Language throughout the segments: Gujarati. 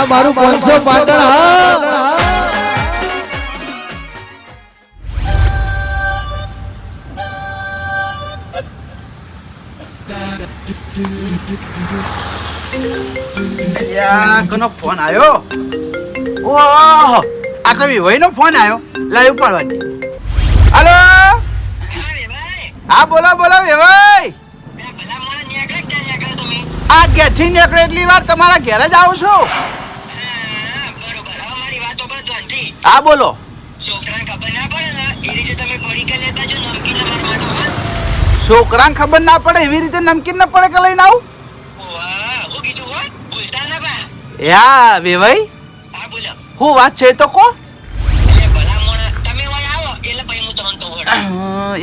આ મારું પાંચસો પાટણ ફોન આવ્યો? ઓહો, આ આ ઘેરથી એટલી વાર તમારા ઘેર જ આવું છું. હા બોલો. છોકરાને ખબર ના પડે ને એ રીતે તમે પડીકા લેતા જો નમકીન ના મારવાનો છોકરાને ખબર ના પડે એવી રીતે નમકીન ના પડે કે લઈને આવું? યા વેવાઈ. હા બોલો. હું વાત છે તો કો.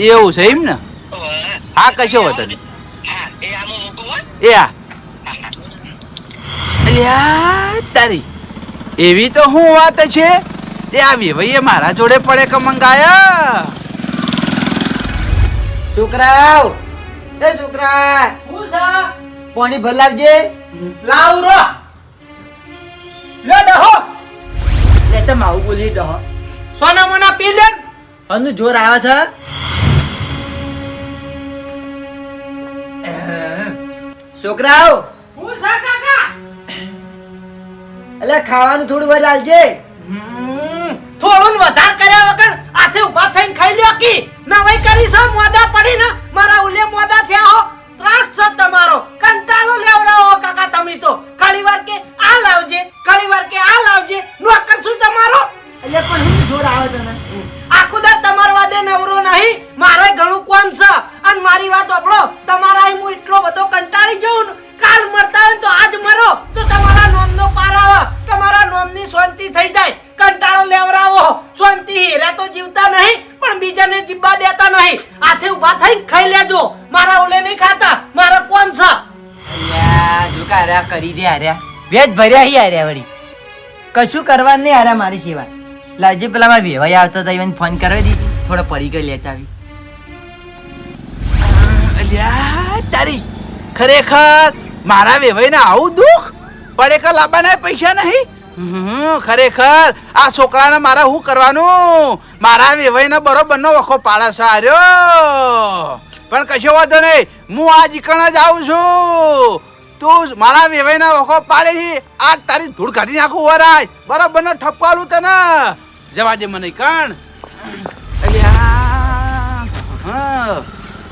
એવું છે એમ ને? હા કશો હો તને હા એ આ યા તારી. એવી તો હું વાત છે. તે આવી ભાઈ મારા જોડે પડે કે મંગાયા? છોકરાઓ એ છોકરા પાણી ભર લાવજે. લાવ રો. લે ડહો. લે તો માવું બોલી ડહો. સોના મોના પી લે. અનુ જોર આવે છે? છોકરાઓ હું સા કાકા? એટલે ખાવાનું થોડું વધારે આલજે. વધાર કર્યા વગર આથે ઊભા થઈને ખાઈ લ્યો કી નવાઈ કરી સા મોદા પડી ને મારા ઉલે મોદા થયા હો. ત્રાસ છે તમારો. કંટાળો લેવડાવો કાકા તમે તો. કળીવાર વાર કે આ લાવજે કળીવાર વાર કે આ લાવજે. નોકર છું તમારો. એટલે પણ હું જોર આવે તને? આખો દાડ તમારા વાદે નવરો નહીં. મારે ઘણું કોમ છે. અને મારી વાત આપણો તમારા હું એટલો બધો કંટાળી જઉં ને કાલ મરતા હોય તો આજ મરો. તો તમારા નોમનો પાર આવે. તમારા નોમની શાંતિ થઈ જાય. કંટાળો લેવરાવો. શાંતિ હીરા તો જીવતા નહીં પણ બીજાને જીબા દેતા નહીં. આથે ઊભા થઈને ખાઈ લેજો. મારા ઓલે નહીં ખાતા. મારા કોણ છે? અલ્યા જો કે હાર્યા કરી દે આર્યા વેજ ભર્યા હી આર્યા વળી. કશું કરવા નહીં આર્યા મારી સેવા. લાજી પેલા મારા વેવાઈ આવતા હતા એને ફોન કરવા દી. થોડો પડી ગઈ લેતા આવી. અલ્યા તારી ખરેખર મારા વેવાઈને આવું દુઃખ? પડે કે લાવવાના પૈસા નહીં? ખરેખર? આ છોકરાને મારા શું કરવાનું? મારા વેવાઈને બરોબરનો વખો પાડે સાર્યો. પણ કશો વાંધો નહીં, હું આ જીકણ જ આવું છું. તું મારા વેવાઈના વખો પાડે છે આ તારી ધૂળ કાઢી નાખું વરાય. બરોબરનો ઠપકો આલું તને. જવા દે મને કણ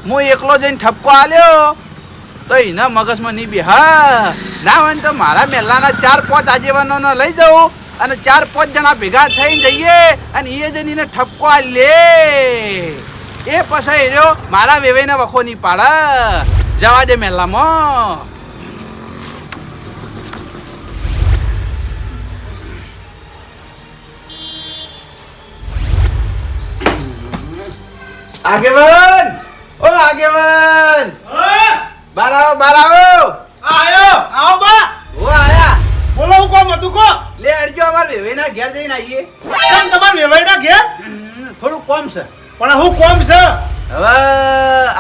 હું એકલો જઈને ઠપકો આલ્યો. તો એના મગજમાં નહીં બેહા ના હોય તો મારા મેલાના ચાર પાંચ આગેવાનોને લઈ જવું અને ચાર પાંચ જણા ભેગા થઈ જઈએ અને એ જઈને ઠપકો લે. એ પછી રહ્યો, મારા વેવાઈને વખો નહીં પાડે જવા દે મેલામાં. આગેવાન! ઓ આગેવાન! બાર આવો બાર આવો. આયો. આવો બા. ઓ આયા. બોલો હું કોમ હતું કો? લે અડજો અમાર વેવેના ઘેર જઈને આવીએ. કેમ તમાર વેવાઈના ઘેર? થોડું કોમ છે. પણ હું કોમ છે? હવે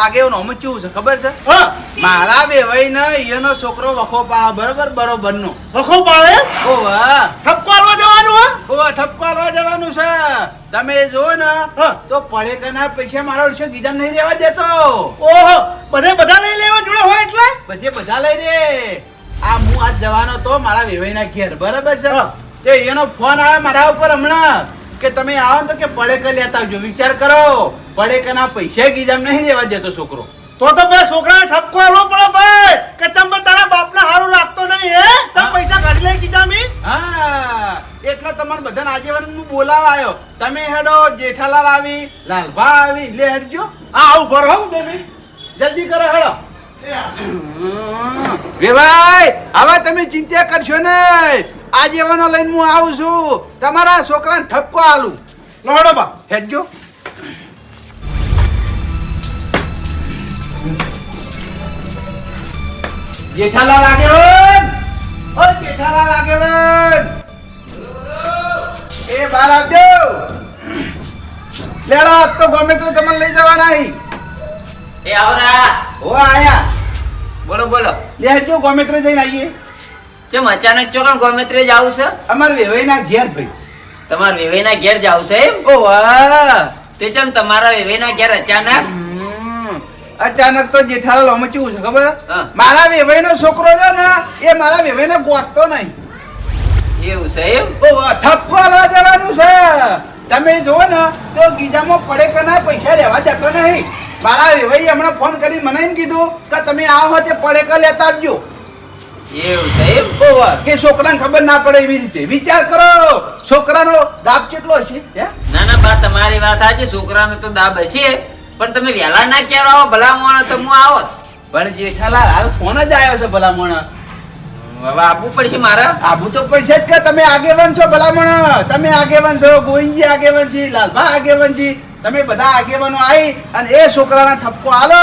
આગે એવું નોમ કેવું છે ખબર છે? મારા મારા વેવાઈને એનો છોકરો વખો પા બરોબર બરોબર નો વખો પાડે? ઓ વાહ ઠપકો આલવા જવાનું હો? ઓ ઠપકો આલવા જવાનું છે. તમે જો ને તો પડે કે ના પૈસા મારા વિશે ગીધા નહીં રહેવા દેતો. ઓહો બધે બધા લઈ લેવા હોય એટલે? બધે બધા લઈ રે આ હું આજ જવાનો તો મારા વેવાઈના ઘેર. બરાબર છે? તે એનો ફોન આવે મારા ઉપર હમણાં કે તમે આવો તો કે પડેક લેતા આવજો. વિચાર કરો. પડે ના પૈસા ગીજામ નહીં દેવા દેતો છોકરો. તો તો બે છોકરાને ઠપકો આલવો પડે ભાઈ કે ચમ તારા બાપને હારું લાગતો નહીં હે? તમ પૈસા કાઢી લઈ કીધા મી હા. એટલે તમાર બધાને આજેવન હું બોલાવા આવ્યો. તમે હેડો જેઠાલાલ આવી લાલભા આવી લે હેડજો. હા આવું ભરો બેબી. જલ્દી કરો હેડો. હવે તમે ચિંતા કરશો ને આગેવાનો લઈને હું આવું છું. તમારા છોકરાને ઠપકો આલું. લહડો બા. હેડજો. જેઠાલાલ લાગે ઓ જેઠાલાલ આગેવાન. એ બાર આવજો. લેડા તો ગમે તો તમને લઈ જવાના અહીં એ આવરા. ઓ આયા. બોલો બોલો. લે જો ગોમેત્રે જઈને આવીએ. ચમ અચાનક ચો કોણ ગોમેત્રે જાવ છે? અમાર વેવાઈના ઘેર ભાઈ. તમારા વેવાઈના ઘેર જાવ છે એમ? ઓ વાહ. તે ચમ તમારા વેવાઈના ઘેર અચાનક. અચાનક તો જેઠાલાલ અમે છે ખબર? મારા વેવાઈનો છોકરો છે ને એ મારા વેવાઈને ગોતતો નહીં. એવું છે એમ? ઓ ઠપકો આલવા જવાનું છે. તમે જુઓ ને તો ગીજામાં પડે કે ના પૈસા રહેવા જતો નહીં. મારા ભાઈ હમણાં ફોન કરી મને એમ કીધું કે તમે આવો તે પડે કે લેતા આવજો. એવું છે એમ? ઓ કે છોકરાને ખબર ના પડે એવી રીતે. વિચાર કરો છોકરાનો દાબ કેટલો હશે હે? ના ના બા તમારી વાત સાચી છોકરાનો તો દાબ હશે. પણ તમે વહેલા ના ક્યારે આવો ભલા મોણસ તો હું આવો. પણ જેઠાલાલ હાલ ફોન જ આવ્યો છે ભલામણ હવે આપવું પડશે મારે. આબુ તો પૈસા જ કે તમે આગેવાન છો ભલામણ તમે આગેવાન છો ગોવિંદજી આગેવાન છે લાલભા આગેવાન છે તમે બધા આગેવાનો આવી અને એ છોકરાના ઠપકો આલો.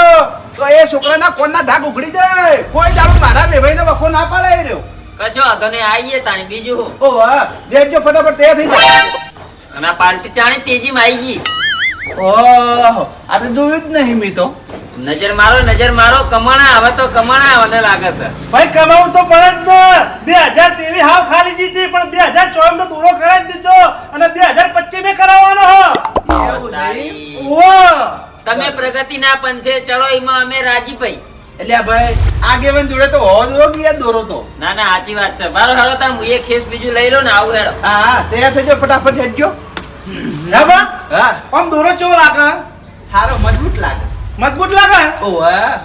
તો એ છોકરાના કોણના ધાક ઉઘડી જાય. કોઈ દાડો મારા બેભાઈને વખો ના પાડે એ રહ્યો. કશો વાંધો નહીં આવીએ તાણી બીજું? ઓ દેખજો ફટાફટ તૈયાર થઈ જાય. અને પાલટી પાર્ટી ચાણી તેજીમાં આવી ગઈ. ઓહો આ તો જોયું જ નહીં મેં તો. નજર મારો નજર મારો કમાણા હવે તો કમાણા મને લાગે છે. ભાઈ કમાવું તો પડે જ ને. બે હજાર ત્રેવીસ હાવ ખાલી જીતી પણ બે હજાર ચોવીસ નો દૂરો કરાવી દીધો અને બે હજાર પચીસ મેં કરાવવાનો હો. તમે પ્રગતિ ના પંથે ચલો એમાં અમે રાજી ભાઈ. એટલે આ ભાઈ આગેવન જોડે તો હોવો કે યાર દોરો તો? ના ના સાચી વાત છે. બારો હાલો તાર હું એક ખેસ બીજું લઈ લો ને આવું હેડો. હા હા તૈયાર થઈ જાઓ ફટાફટ હેડજો. ના હા. આમ દોરો ચો લાગે સારો મજબૂત લાગે. મજબૂત લાગે? ઓ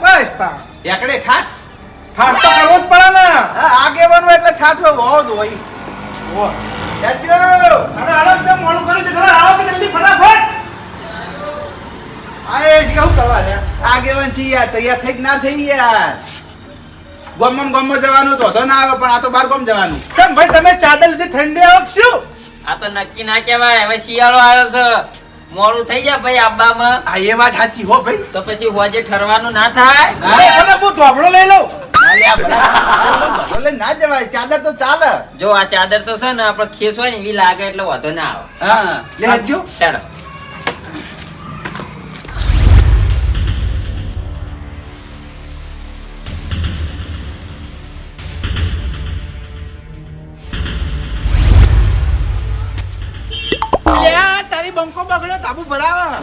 બસ તા. એકડે ઠાઠ? ઠાઠ તો કરવો જ પડે ને. આગે બનવું એટલે ઠાઠ હોવો જ હોય. ઓહો. હેડજો અરે હાલો કેમ મોડું કર્યું છે. ખરા આવો કે જલ્દી ફટાફટ. આ એ જ કહું કરવા છે. આગેવાન છે યાર તૈયાર થઈ ના થઈ યાર? ગોમમાં ગોમમાં જવાનું તો તો ના આવે પણ આ તો બાર ગમ જવાનું. કેમ ભાઈ તમે ચાદર લીધી ઠંડી આવો શું? આ તો નક્કી ના કહેવાય હવે શિયાળો આવ્યો છે. મોડું થઈ જાય ભાઈ આબામાં. આ એ વાત સાચી હો ભાઈ. તો પછી હોજે ઠરવાનું ના થાય? અરે હું ધોબળો લઈ લઉં. ના જવાય. ચાદર તો ચાલે. જો આ ચાદર તો છે ને આપડે ખેસ હોય ને એવી લાગે એટલે વધુ ના આવે. હા લેજો હેડજો. ચાલો તારી બંકો બગડ્યો તાબુ ભરાવા.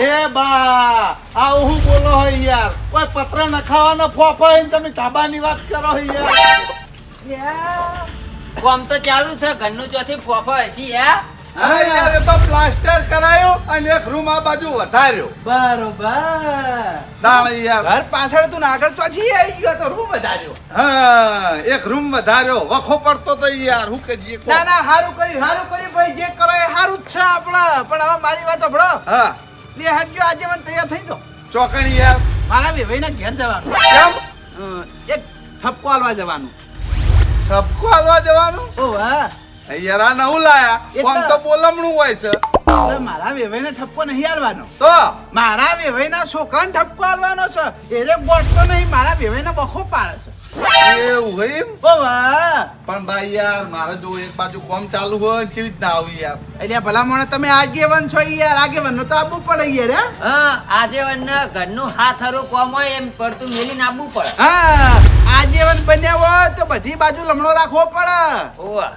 એ બા આ હું બોલો હો યાર? કોઈ પત્ર નખાવાનો ફોફો હોય ને તમે તાબાની વાત કરો હો યાર? કોમ તો ચાલુ છે ઘરનું ચોથી ફોફા હસી હે? યાર એ તો પ્લાસ્ટર કરાયું અને એક રૂમ આ બાજુ વધાર્યો. બરોબર. દાળ યાર. ઘર પાછળ તું આગળ ચોથી આવી ગયો તો રૂમ વધાર્યો. હા એક રૂમ વધાર્યો. વખો પડતો તો યાર હું કરીએ ના ના હારું કર્યું ભાઈ જે કરો એ હારું જ છે આપણા. પણ હવે મારી વાત સાંભળો હા. લે હટજો આજે મને તૈયાર થઈ જાઓ. ચોકણી યાર. મારા વેવાઈના ઘેર જવાનું. કેમ? એક ઠપકો આલવા જવાનું. ઠપકો હાલવા જવાનું? ઓ વાહ યાર આ નવું લાયા. એ તો- બોલમણું હોય છે. મારા વેવાઈને ઠપકો નહીં આલવાનો. તો? મારા વેવાઈના છોકરાને ઠપકો આલવાનો છે. એને બોટતો નહીં મારા વેવાઈને બખો પાડે છે. એવું એમ? ઓ પણ ભાઈ યાર મારે જો એક બાજુ કોમ ચાલુ હોય ને કેવી રીતના આવી યાર? એટલે ભલા મને તમે આગેવન છો યાર આગેવન નો તો આપવું પડે યાર હે? આજે વનના ઘરનું હાથ હરું કોમ હોય એમ પડતું મેલીને આવવું પડે. હા આગેવન બન્યા હોય તો બધી બાજુ લમણો રાખવો પડે.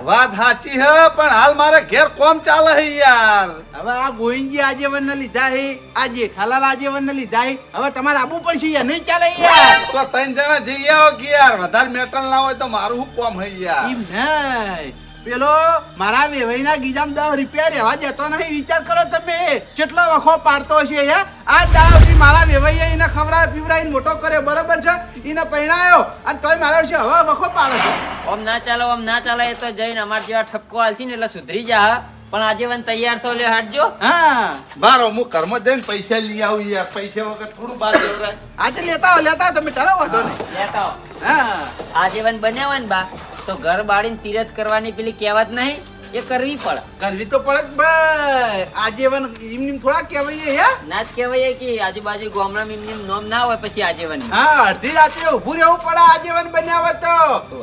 વાત સાચી હે પણ હાલ મારે ઘેર કોમ ચાલે હે યાર. હવે આ ગોવિંદજી આજેવન ને લીધા હે આ જેઠાલાલ આજેવન ને લીધા હે. હવે તમારે આવવું પડશે યાર નહીં ચાલે યાર. તો ત્રણ જણા જઈ આવો કે યાર વધારે મેટલ ના હોય તો મારું હું કોમ હે યાર? એમ નહીં. પેલો મારા વેવાઈના ગીજામ દસ રૂપિયા રહેવા જતો નહીં. વિચાર કરો તમે કેટલો વખો પાડતો હશે યાર આ દાવથી મારા વેવાઈએ એને ખવડાવે પીવડાવીને મોટો કર્યો બરોબર છે? એને પહેણાયો. અને તોય મારા વિશે હવે વખો પાડે છે. ઓમ ના ચાલો ઓમ ના ચાલે એ તો જઈને અમાર જેવા ઠપકો આલસી ને એટલે સુધરી જા પણ આજે વન તૈયાર તો લે હટજો હા. બારો હું કર્મ દે ને પૈસા લઈ આવું યાર પૈસા વગર થોડું બહાર જવરાય આજે લેતા આવો લેતા તમે તારો વાંધો નહીં. લેતા આવો. હા. આજીવન બન્યા ને બા તો ઘર બાળીને તીરથ કરવાની પેલી કહેવત નહીં એ કરવી પડે. કરવી તો પડે જ ભાઈ. આજીવન એમ થોડા કહેવાય હે? ના જ કહેવાય કે આજુબાજુ ગામડામાં એમની નોમ ના હોય પછી આજીવન હા અડધી રાતે ઊભું રહેવું પડે આજીવન બન્યા હોય તો.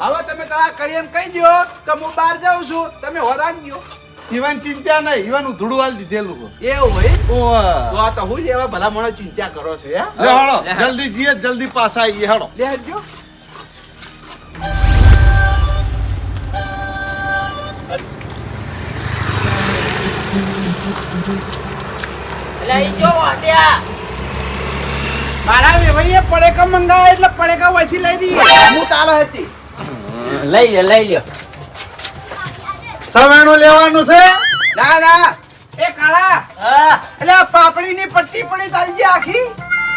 હવે તમે તારા કરિયન કહી દો કે હું બહાર જાઉં છું. તમે હોરાન રાખજો ઈવન ચિંતા નહીં ઈવન હું ધૂળવાલ દીધેલું એવું હોય? ઓ તો આ તો હું એવા ભલા મોણા ચિંતા કરો છો હે? હાલો જલ્દી જીએ જલ્દી પાછા આવીએ હાલો. લે જો પડેકા મંગાવ્યા એટલે પડેકા વસી લઈ દઈએ. હું તાલ હતી. લઈ લે લઈ લ્યો. સવેણું લેવાનું છે? ના ના. એ કાળા. હા. એટલે આ પાપડીની પટ્ટી પડી તારી જે આખી.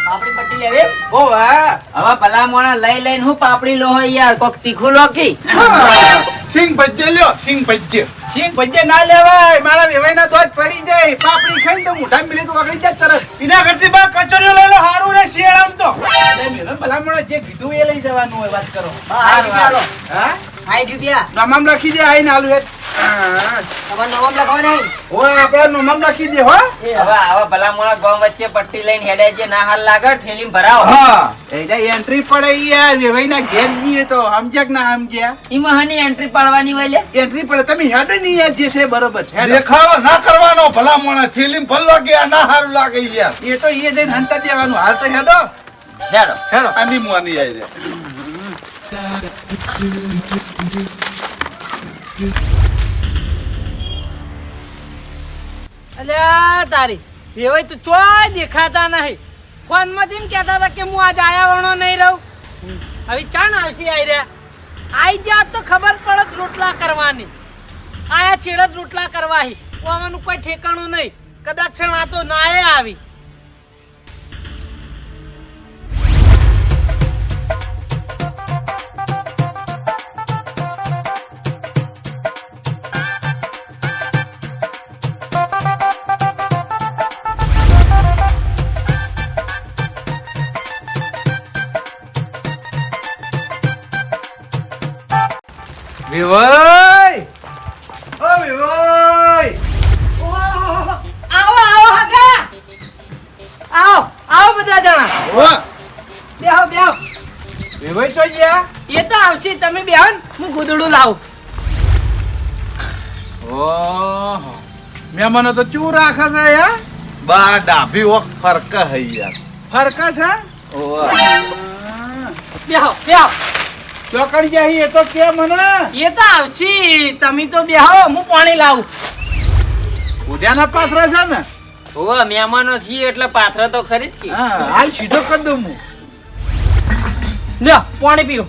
પાપડી પટ્ટી લેવી ઓ વાહ હવે ભલા મોણા લઈ લઈને હું પાપડી લો યાર કોક તીખું લોકી સિંગ ભજ્જે લ્યો સિંગ ભજ્જે. સિંગ ભજ્જે ના લેવાય. મારા વેવાઈના જ પડી જાય. પાપડી ખાઈને તો મોઢા મિલે તો વગડી જાય તરત. એના કરતી બા કચોરીઓ લઈ લો હારું રે શિયાળામાં તો. એટલે મેલો ભલામણો જે કીધું એ લઈ જવાનું હોય વાત કરો. હા હા? સાઠ રૂપિયા નોમામ લખી દે આઈને આલુ હેત. તમારે નવમ લખવા નહીં. ઓય આપડા નોમામ લખી દે હો. એ. હવે આવા ભલા મોણા ગામ વચ્ચે પટ્ટી લઈને હેડે છે ના હાલ લાગે ઠેલીમાં ભરાવો. હા. એ એન્ટ્રી પડે યાર વેવાઈના ઘેર જઈએ તો સમજ્યા કે ના સમજ્યા? ઈમાં હની એન્ટ્રી પાડવાની હોય લે? એન્ટ્રી પડે તમે હેડો નહીં યાર જે છે બરોબર છે. દેખાડો ના કરવાનો ભલા મોણા ગયા ના હારું લાગે યાર. એ તો એ જઈને હંતા દેવાનું. હાલ તો હેડો. હેડો. હેડો. આની મુવાની આઈ રે. અલ્યા તારી. વેવાઈ તો ચોય દેખાતા નહીં. ફોનમાં કહેતા હતા કે હું આજ આયા વણો નહીં રહું. હવે ચાણ આવશે આવી રહ્યા. આઈ જા તો ખબર પડત રોટલા કરવાની. આયા છેડત રોટલા કરવાહી. ઓવાનું કોઈ ઠેકાણું નહીં. કદાચ આ તો નાય આવી. વિવય ઓ વિવય આવો આવો હગા! આવો આવો બધા જણા. બેહો બેહો. વિવય તો ગયા એ તો આવશે તમે બેહો ને હું ગુદડું લાવું. ઓહો. મહેમાનો તો ચૂ રાખે છે યાર બા ડાભી વખ ફરક હૈયા યાર. ફરકા છે? ઓવા. બેહો બેહો. ચોકડી જાય એ તો કે મને. એ તો આવશે. તમે તો બેહો હું પાણી લાવું. ઉદ્યાના પાથરા છે ને? હોવે મહેમાનો છીએ એટલે પાથરા તો ખરી જ હા હાલ સીધો કરી દઉં હું. લ્યો પાણી પીવું.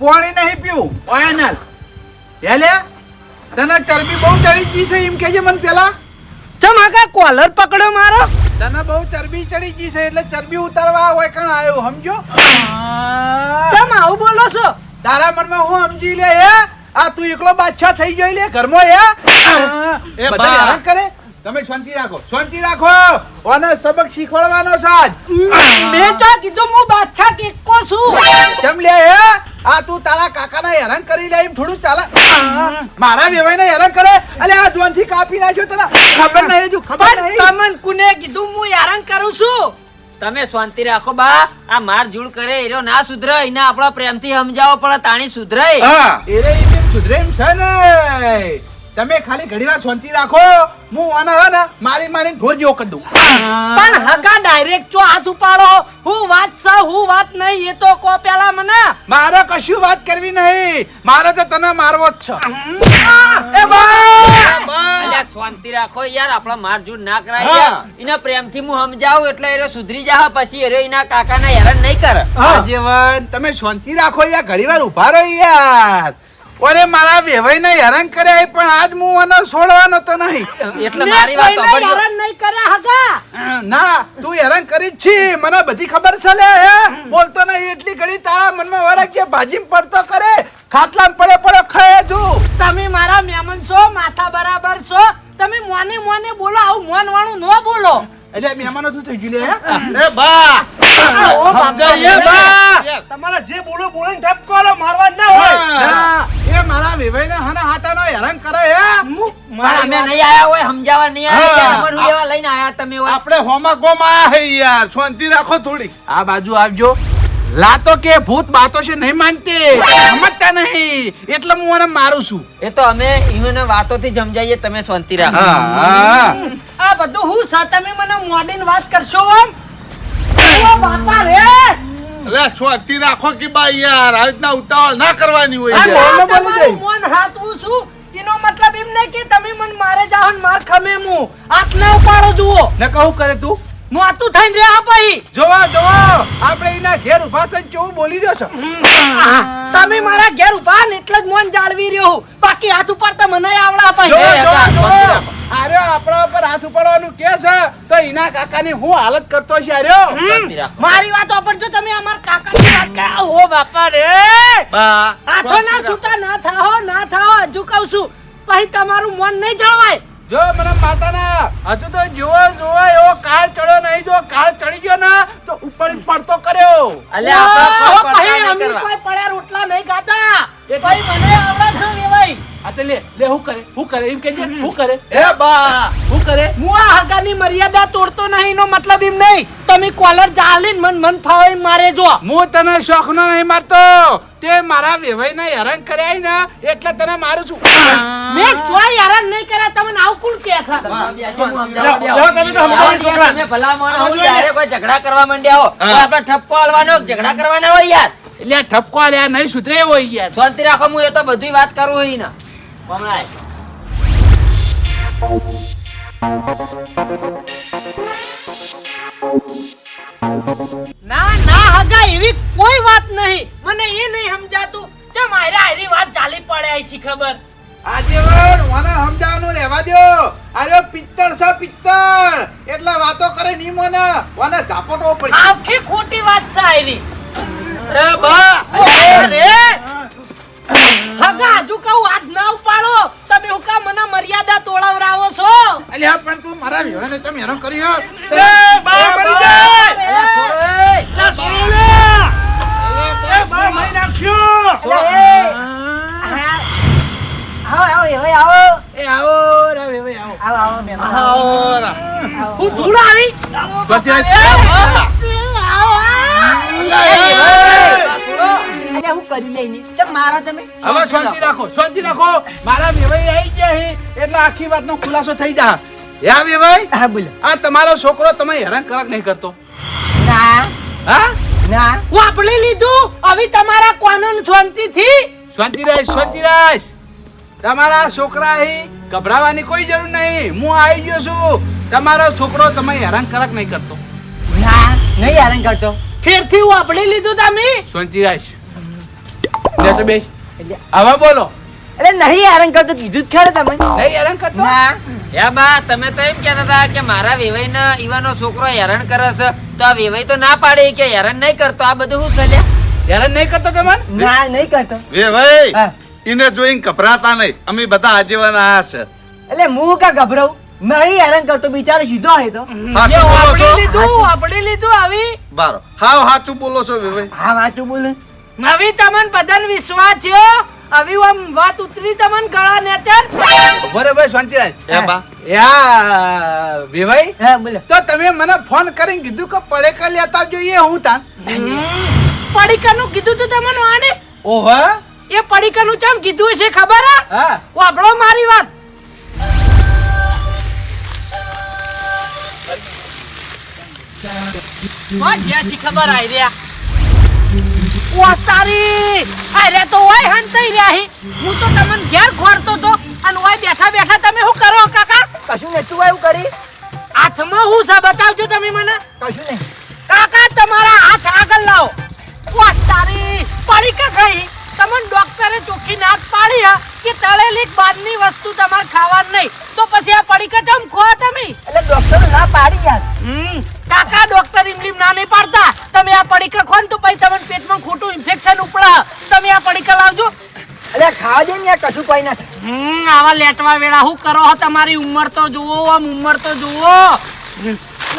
પાણી નહીં પીવું ઓયનલ હેલે? તને ચરબી બહુ ચડી ગઈ છે એમ કહેજે મને પેલા. ચમ હગા કોલર પકડો મારો? તને બહુ ચરબી ચડી ગઈ છે એટલે ચરબી ઉતારવા હોય કણ આવ્યો સમજો? ચમ આવું બોલો છો? તારા મનમાં હું સમજી લે હે? આ તું એકલો બાદશાહ થઈ ગયો લે ઘરમાં હે? એ બધા. હેરાન કરે? તમે શાંતિ રાખો શાંતિ રાખો. ઓને સબક શીખવાડવાનો છે આજ. મેં તો કીધું હું બાદશાહ કેકો છું. કેમ લે હે? આ તું તારા કાકાના હેરાન કરી લે એમ થોડું ચાલે. મારા વેવાઈને હેરાન કરે. અલે આ જોનથી કાપી નાખ્યો તને. ખબર નહીં જો ખબર નહીં. તમને કોને કીધું હું હેરાન કરું છું? તમે શાંતિ રાખો, બા. આ માર જુડ કરે, એરો ના સુધરે એને આપણા પ્રેમથી સમજાવો પણ તાણી સુધરે હા. એરે સુધરે એમ છે ને? તમે ખાલી ઘડીવાર શાંતિ રાખો. હું આના હે ને મારી મારીને ઢોર જેવો કરી દઉં. પણ હકા ડાયરેક્ટ જો હાથ ઉપાડો. હું વાત છે હું વાત નહીં એ તો કો પેલા મને. મારે કશું વાત કરવી નહીં. મારે તો તને મારવો જ છે. એ બા શાંતિ રાખો યાર આપણા મારજૂર ના કરાય. એના પ્રેમથી હું સમજાવું એટલે એ સુધરી જા પછી એ એના કાકાને હેરાન નહીં કરે. જીવન તમે શાંતિ રાખો યાર ઘડીવાર ઊભા રહો યાર. ઓરે મારા વેવાઈને હેરાન કર્યા પણ આજ હું મને છોડવાનો તો નહીં. એટલે મારી વાત સાંભળજો. હેરાન નહીં કર્યા હગા. ના તું હેરાન કરી જ છી. મને બધી ખબર છે લે હે? બોલતો નહીં એટલી ઘડી તારા મનમાં વરા કે ભાજીમ પડતો કરે. ખાટલામાં પડે પડે ખાય તું. તમે મારા મહેમાન છો માથા બરાબર છો. તમે મોને મોને બોલો આવું મોન વાળું ન બોલો. એટલે મહેમાનો શું થઈ ગયું લે એ બા! ઓ સમજાય બા! તમારા જે બોલો બોલો ને ઠપકો આલો, મારવા ના હોય. એ મારા વેવાઈને હના હાટાનો હેરાન કરે હે? હું- પણ મારી અમે નહીં આયા હોય સમજાવવા નહીં આયા હા. ત્યારે અમને હું એવા લઈને આયા તમે હોય. આપણે હોમા ગોમાં આયા હે યાર. શાંતિ રાખો થોડી. આ બાજુ આવજો. લાતો કે ભૂત બાતો છે નહીં માનતી. સમજતા નહીં. એટલે હું એને મારું છું. એ તો અમે વાતો વાતોથી જ સમજાઈએ તમે શાંતિ રાખો. હા. આ બધું હું સા તમે મને મોડીન વાત કરશો આમ ઓ બાપા રે? એટલે શાંતિ રાખો કે બાઈ યાર. આવી રીતના ઉતાવળ ના કરવાની હોય આ યાર. બોલો, બોલો, તમારું જય. હાથવું છું. એનો મતલબ એમ નહીં કે તમે મને મારે જાઓ ને માર ખમે હું હાથ ના ઉપાડો જુઓ. ને કહું કરે તું? મોટું થઈને રહ્યા ભાઈ જોવા જોવા. આપણે એના ઘેર ઊભા છે કેવું બોલી રહ્યો છો? તમે મારા ઘેર ઊભા ને એટલે જ મન જાળવી રહ્યો હું. બાકી હાથ ઉપાડતા મને આવડા ભાઈ જો, જો. આર્યો આપણા ઉપર હાથ ઉપાડવાનું કે છે? તો એના કાકાની હું હાલત કરતો છે આર્યો. મારી વાત વાપરજો તમે અમાર કાકાની વાત કરો. ઓ બાપા રે હાથો ના છૂટા ના થાઓ ના થાઓ હજુ કહું છું પછી તમારું મન નહીં જળવાય. જો મને માતાના હજુ તો જોવો જોવો એવો કાળ ચડ્યો નહીં. જો કાળ ચડી ગયો ને તો ઉપર પડતો કર્યો. અલે આપણા કોઈ અમીર કોઈ પડ્યા રોટલા નહીં ખાતા. એ ભાઈ મને આવડે છે વેવાઈ. આ તે લે લે હું કરે હું કરે એમ કેજે હું કરે. એ બા. હું કરે? હું આ હગાની મર્યાદા તોડતો નહીં નો મતલબ એમ નહીં. તમે કોલર જાલીન મન મન ફાવે મારે જો. હું તને શોખ નો નહીં મારતો. તે મારા વેવાઈને હેરાન કર્યા ને એટલે તને મારું છું. મેં જો હેરાન નહીં કર્યા તમને આવું કોણ કે છે? તમે તો સમજાવો છોકરાને. તમે ભલા માણસ હો, જ્યારે કોઈ ઝઘડા કરવા માંડ્યા હો? તો આપણે ઠપકો આલવાનો ઝઘડા કરવાના હોય યાર? એટલે ઠપકો આલ્યા નહીં સુધરે એવો યાર. શાંતિ રાખો હું એ તો બધી વાત કરું હોય ને. કમળાય. ના ના હગા એવી કોઈ વાત નહીં. મને એ નહીં સમજાતું. કે મારે આરી વાત ચાલી પડે આઈ છે ખબર? આજેવન મને સમજાવવાનું રહેવા દ્યો. અરે પિત્તળ છે પિત્તળ. એટલા વાતો કરે ની મને. મને ઝાપટવો પડે આખી ખોટી વાત છે આયરી. એ બા. રે. હગા હજુ કહું હાથ ના ઉપાડો. તમે હું કા મને મર્યાદા તોડાવરાવો છો. અલ્યા પણ તું મારા વિવાહને તમે હેરાન કર્યો એ બા મરી જાય. એ સોનો લે. એ બા મરી નાખ્યો. એ. આવો રા વેવાઈ આવો. આવો રા. હું ધૂળ આવી? બધી એ, મારા તમે? હવે શાંતિ રાખો શાંતિ રાખો. મારા વેવાઈ આવી ગયા હે એટલે આખી વાતનો ખુલાસો થઈ જા. યા વેવાઈ હા બોલો. આ તમારો છોકરો તમે હેરાન કરક નહીં કરતો. ના. હા? ના. હું આપણે લીધું? હવે તમારા કોનન શાંતિથી? શાંતિ રાખ શાંતિ રાખ. તમારા છોકરા અહીં ગભરાવાની કોઈ જરૂર નહીં. હું આવી ગયો છું. તમારો છોકરો તમે હેરાન કરક નહીં કરતો. ના નહીં હેરાન કરતો. ફેરથી હું આપણે લીધું તમે? શાંતિ રાખ. એટલે હવે બોલો. એટલે નહીં હેરાન કરતો કીધું જ ખરું તમે. નહીં હેરાન કરતો? ના. એ બા તમે તો એમ કહેતા હતા કે મારા વેવાઈને ઈવાનો છોકરો હેરાન કરે છે તો આ વેવાઈ તો ના પાડે કે હેરાન નહીં કરતો આ બધું શું છે હેરાન નહીં કરતો તમને ના નહીં કરતો. વે ભાઈ હા. એને જોઈને ગભરાતા નહીં. અમે બધા આજીવન આ છે. એટલે હું કા ગભરાઉ? નહીં હેરાન કરતો બિચારો સીધો હોય તો. વાપરી લીધું વાપરી લીધું આવી. બારો. હાવ હાચું બોલો છો વે ભાઈ હા હાચું બોલું. હવે તમને બદન વિશ્વાસ થયો હવે આમ વાત ઉતરી તમન ગળા નેચર? બરોબર શાંતિ રાખ એ બા. યા વિભાઈ હા બોલો. તો તમે મને ફોન કરીને કીધું કે પડેકા લેતા જોઈએ હું તાન. પડીકાનું કીધું તું તમને આને ઓહો. એ પડીકાનું ચમ કીધું છે ખબર હા? હા. વાપડો મારી વાત. જ્યાંથી ખબર આવી રહ્યા? ઓ તારી અરે તો ઓય હંતાઈ રહ્યા હી. હું તો તમને ઘેર ખોરતો તો. અને ઓય બેઠા બેઠા તમે શું કરો કાકા? કશું ને તું એવું કરી. હાથમાં હું સા બતાવજો તમે મને. કશું નહીં. કાકા તમારા હાથ આગળ લાવો. ઓ તારી પડી કે ખાઈ. તમને ડોક્ટરે ચોખ્ખી નાક પાડી કે તળેલી બાદની વસ્તુ તમારે ખાવાની નહીં. તો પછી આ પડી કે ચમ ખો તમે? એટલે ડોક્ટર ના પાડી યાર. હમ કાકા ડોક્ટર ઇમલીમ ના નહીં પાડતા. તમે આ પડીકા ખો ને તો પછી તમને પેટમાં ખોટું ઇન્ફેક્શન ઉપડા. તમે આ પડીકા લાવજો. એટલે ખાવા દે ને કશું કોઈ ના હમ આવા લેટવા વેળા હું કરો હો તમારી ઉંમર તો જુઓ આમ ઉંમર તો જુઓ.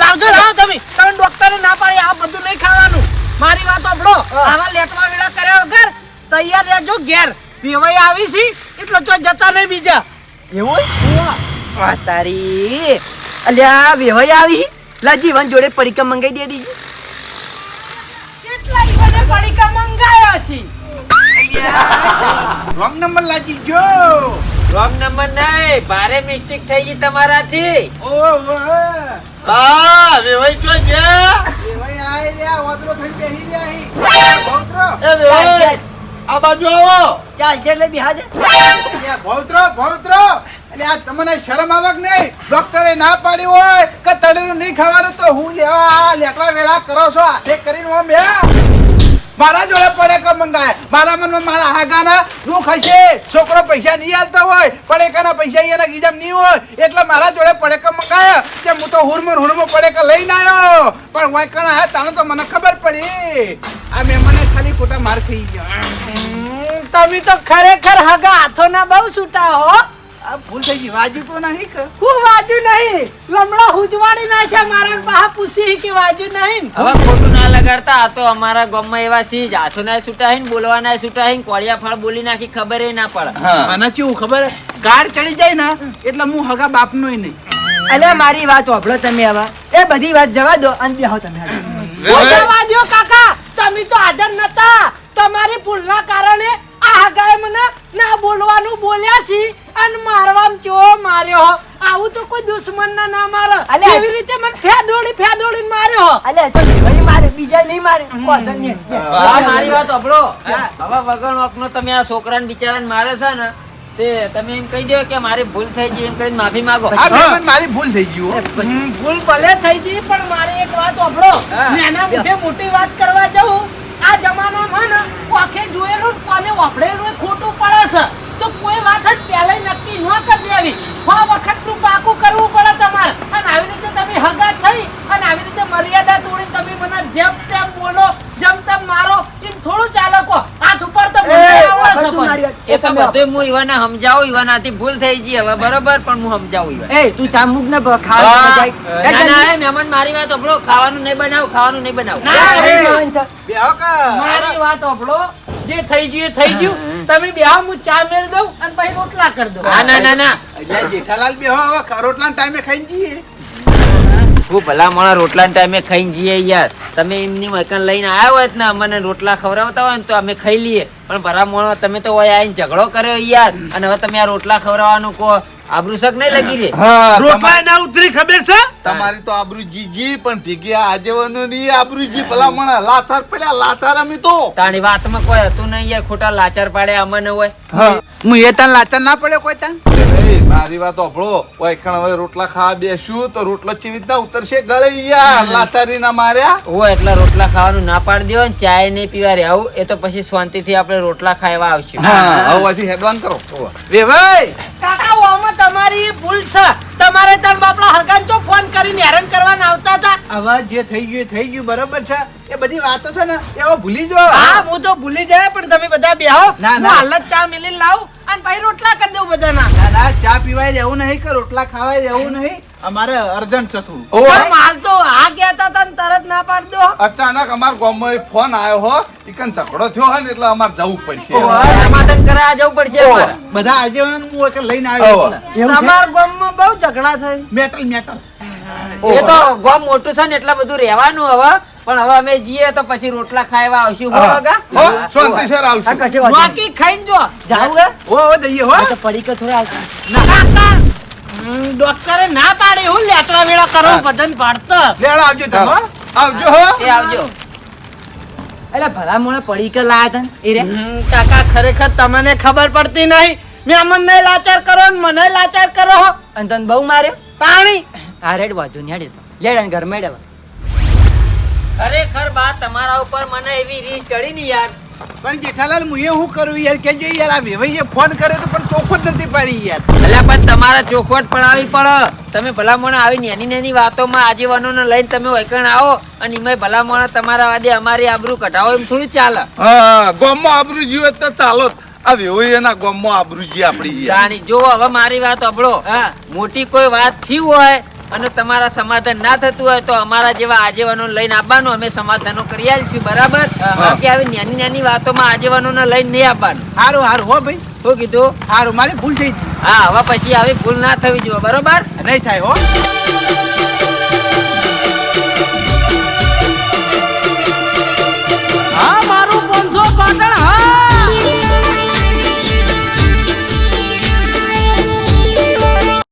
લાવજો લાવ તમે. તમે ડોક્ટરે ના પાડી આ બધું નહીં ખાવાનું. મારી વાત સાંભળો. આવા લેટવા વેળા કર્યા વગર તૈયાર રહેજો ઘેર. વેવાઈ આવી છે એટલે તો જતા નહીં બીજા. એવું વાહ તારી. અલ્યા વેવાઈ આવી લા જીવન જોડે પડીકા મંગાઈ દે દીજી. કેટલા ઈવને પડીકા મંગાયા છે? રોંગ નંબર લાગી ગયો. રોંગ નંબર નહીં ભારે મિસ્ટેક થઈ ગઈ તમારાથી. ઓહો હા વે ભાઈ જોઈ ગયા વેવાઈ આઈ રહ્યા વાદરો થઈ બેહી રહ્યા હી. વાદરો. એ વે ભાઈ આ બાજુ આવો. ચાલશે એટલે બિહાજે ભવત્રો ભોંતરો એટલે આ તમને શરમ આવક નહીં. ડોક્ટરે ના પાડી હોય કે તળેલું નહીં ખાવાનું તો હું લેવા આ લેકડા વેલા કરો છો હાથે કરીને બે મારા જોડે પડે કે મંગાય. મારા મનમાં મારા હાગાના દુઃખ હશે. છોકરો પૈસા નહીં આલતો હોય, પણ એકાના પૈસા એના ગીજામ નહીં હોય. એટલે મારા જોડે પડે કે મંગાય. કે હું તો હુરમુર હુરમુર પડે કે લઈને આવ્યો. પણ વાય કણ હા તાણે તો મને ખબર પડી. આ મહેમાને ખાલી ખોટા માર ખાઈ ગયો. તમે તો ખરેખર હગા હાથોના બહુ છૂટા હો. આ ભૂલ થઈ ગઈ. વાજુ તો નહીં કે? હું વાજુ નહીં. લમડા હુજવાડી નાખ્યા મારા પાસે પૂછી કે વાજુ નહીં. હવે ખોટું ના લગાડતા આ તો અમારા ગામમાં એવા સી હાથો ના છૂટા ને બોલવા ના છૂટા કોળિયા ફળ બોલી નાખી ખબર ના પડે. મને કેવું ખબર? ગાડ ચડી જાય ને એટલે હું હગા બાપનો નહીં. અલે મારી વાત હોભળો તમે હવે. એ બધી વાત જવા દો અને બેહો તમે કાકા. તમે તો હાજર નતા. તમારી ભૂલના કારણે આ હગાએ મને ના બોલવાનું બોલ્યા છે. અને મારવામ ચો માર્યો આવું તો કોઈ દુશ્મન ના ના મારે. એવી રીતે મને ફેદોડી ફેદોડી માર્યો અલે તો ભાઈ મારે બીજા નહીં મારે મારી વાત સાંભળો. હવે વગર વખતનો તમે આ છોકરાને બિચારાને મારે છે ને તે તમે એમ કહી દો કે મારી ભૂલ થઈ ગઈ એમ કરીને માફી માંગો. મારી ભૂલ થઈ ગઈ હો. ભૂલ ભલે થઈ ગઈ પણ મારી એક વાત સાંભળો. નાના મોઢે મોટી વાત કરવા જવું આ જમાનામાં ને આંખે જોયેલું કોને વાપરેલું એ ખોટું પડે છે. તો કોઈ વાત જ પહેલા નક્કી ન કરી દેવી સો વખતનું પાકું કરવું પડે તમારે અને આવી રીતે તમે હગા થઈ અને આવી રીતે મર્યાદા તોડીને તમે મને જેમ તેમ બોલો જેમ તેમ મારો એમ થોડું ચાલે કો હાથ ઉપર તો એ, આવડે છે તું મારી પણ. વાત- એ તો બધું હું ઈવાને સમજાવું ઈવાનાથી ભૂલ થઈ ગઈ હવે બરોબર પણ હું સમજાવું ઈવાને. એ તું ચામુક ને ખાવા મહેમાન મારી વાત ખાવાનું નહીં બનાવું ખાવાનું નહીં બનાવું છે. મારી વાત સાંભળો જે થઈ ગયું એ થઈ ગયું તમે બે હું ચા મેળ દઉં અને પછી રોટલા કરી દઉં ના ના ના જેઠાલાલ બેહો હવે રોટલા ટાઈમે ખાઈ જઈએ. હું ભલા મોણા રોટલા ટાઈમે ખાઈને જઈએ યાર. તમે એમની મકાન લઈને આવ્યા હોય ને અમને રોટલા ખવડાવતા હોય ને તો અમે ખાઈ લઈએ. પણ ભલા મોણો તમે તો હોય આવીને ઝઘડો કર્યો યાર. અને હવે તમે આ રોટલા ખવડાવવાનું કહો આબરૂ શક નહીં લગી રે રોટલા ના ઉતરી ખબર છે? તમારી તો આબરૂ જીજી પણ ભીગી આજેવાનું ની આબરૂ જી ભલા મણા લાથાર પડ્યા લાથાર અમે તો. તાણી વાતમાં કોઈ હતું નહીં યાર ખોટા લાચાર પાડે અમને હોય. હું. એ તન લાચાર ના પડ્યો કોઈ તાન એ મારી વાત ઓભળો ઓય હવે રોટલા ખાવા બેસ્યું તો રોટલો ચીવી રીતના ઉતરશે? ગળે યાર લાચારી ના માર્યા. હોય એટલા રોટલા ખાવાનું ના પાડી દો ને ચાય નહીં પીવા રહેવું એ તો પછી શાંતિથી આપણે રોટલા ખાવા આવશું. હા હેડવાન કરો. વે ભાઈ કાકા તમારી ભૂલ છે. તમારે તાર બાપલા હગાન તો ફોન કરીને હેરાન કરવાના આવતા હતા. હવે જે થઈ ગયું થઈ ગયું બરોબર છે? એ બધી વાતો છે ને એવો ભૂલી જો હા હું તો ભૂલી જાય પણ તમે બધા બેહો. ના, ના. હાલ જ ચા મિલી લાવ અને ભાઈ રોટલા કરી દઉં બધાના. ના ના ચા પીવાય જવું નહીં કે રોટલા ખાવાય જવું નહીં. અમારે અર્જન્ટ છે થોડું હોવે. માલ તો આ કહેતા હતા તરત ના પાડ દો અચાનક અમાર ગામમાં એક ફોન આવ્યો હો ઇકન ઝઘડો થયો હે ને એટલે અમાર જવું પડશે સમાધાન કરા જવું પડશે બધા આજે હું એક લઈને આવ્યો છે? ગામમાં બહુ ઝઘડા થઈ મેટલ મેટલ એ તો ગામ મોટું છે ને એટલા બધું રહેવાનું હવે પણ હવે અમે જઈએ તો પછી રોટલા ખાવા આવશું હો. બગા? હો, શાંતિસર હા, આવશું. બાકી ખાઈને જો જાવ હે? હો જઈએ હો તો પડીકા થોડા આવશે. ના ડોક્ટરે ના પાડી. હું લેટવા વેળા કરો બધાને પાડતો. લેવડો આવજો તમે આવજો હો. એ આવજો. અલા, ભલા મોણે પડીકા લાયા તા એ રે. કાકા ખરેખર તમને ખબર પડતી નહીં. મેં અમને લાચાર કરો ને મને લાચાર કરો. અને તન બહુ મારે પાણી. આ રેડ વાજો નહીં હેડ તો. લેડ અને ઘર મેળવ. ખરેખર બા તમારા ઉપર મને એવી રીત ચડી ને યાર. પણ જેઠાલાલ હું એ શું કરું યાર કેજો યાર આ વેવાઈએ ફોન કર્યો તો પણ ચોખવટ નથી પાડી યાર. એટલે પણ તમારે ચોખવટ પડાવી પડે. તમે ભલા મોણા આવી નાની નાની વાતોમાં આજીવનોને લઈને તમે વૈકણ આવો અને એમાં ભલા મોણા તમારા વાદે અમારી આબરૂ કઢાવો એમ થોડું ચાલે. હા ગોમમાં આબરૂ જીવે તો ચાલો આ વેવાઈના ગોમમાં આબરૂ જી આપણી જાણી જો હવે મારી વાત અબળો. હા. મોટી કોઈ વાતથી હોય અને તમારા સમાધાન ના થતું હોય તો અમારા જેવા આજેવાનો લઈને આવવાનું. અમે સમાધાનો કરી આવીશું બરાબર? બાકી આવી નાની નાની વાતોમાં આજેવાનો લઈને નહીં આવવાનું. સારું હારું હો ભાઈ. શું કીધું? હારું મારી ભૂલ થઈ હા હવે પછી આવી ભૂલ ના થવી જોઈએ બરોબર? નહીં થાય હો.